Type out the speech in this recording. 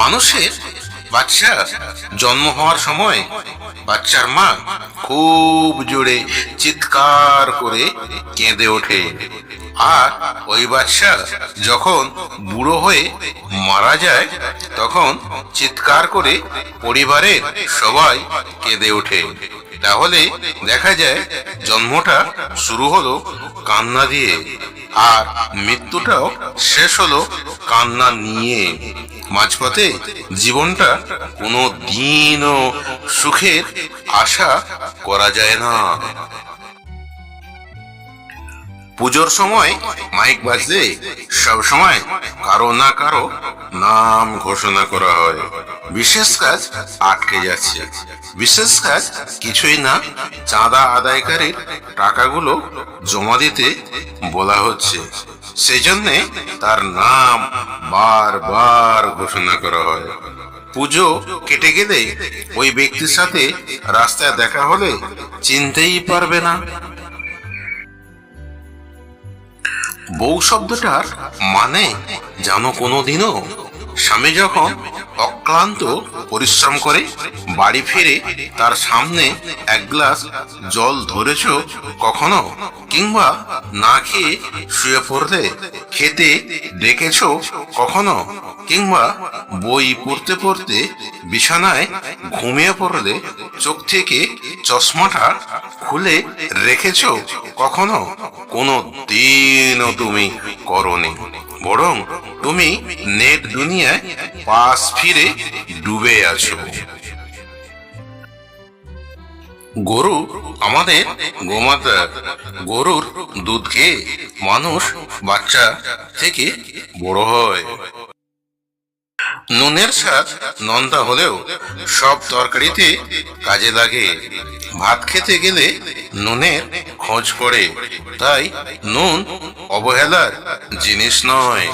মানুষের বাচ্চার জন্ম হওয়ার সময় বাচ্চার মা খুব জোরে চিৎকার করে কেঁদে ওঠে। আর ওই বাচ্চা যখন বুড়ো হয়ে মারা যায়, তখন চিৎকার করে পরিবারের সবাই কেঁদে ওঠে। তাহলে দেখা যায় জন্মটা শুরু হলো কান্না দিয়ে, আর মৃত্যুটাও শেষ হলো কান্না নিয়ে। মাঝপথে জীবনটা কোনো দিনও সুখের আশা করা যায় না। পুজোর সময় মাইক বাজলে সব সময় কারও না কারও নাম ঘোষণা করা হয়। বিশেষ কাজ আটকে যাচ্ছে। বিশেষ কাজ কিছুই না, চাঁদা আদায়কারীর টাকাগুলো জমা দিতে বলা হচ্ছে। সেই জন্যে তার নাম বারবার ঘোষণা করা হয়। পুজো কেটে গেলে ওই ব্যক্তির সাথে রাস্তায় দেখা হলে চিনতেই পারবে না। বউ শব্দটার মানে জানো কোনোদিনও স্বামী যখন অক্লান্ত পরিশ্রম করে বাড়ি ফিরে তার সামনে এক গ্লাস জল ধরেছ কখনো কিংবা না খেয়ে শুয়ে পড়লে খেতে ডেকেছ কখনো? কিংবা বই পড়তে পড়তে বিছানায় ঘুমিয়ে পড়লে চোখ থেকে চশমাটা খুলে রেখেছ কখনো? কোনো দিনও তুমি করনি। বরং তুমি নেট দুনিয়ায় পাশ ফিরে ডুবে আছো। গরু আমাদের গোমাতা। গরুর দুধ খেয়ে মানুষ বাচ্চা থেকে বড় হয়। নুনের স্বাদ নন্দা হলেও সব তরকারিতে কাজে লাগে। ভাত খেতে গেলে নুনের খোঁজ পড়ে। তাই নুন অবহেলার জিনিস নয়।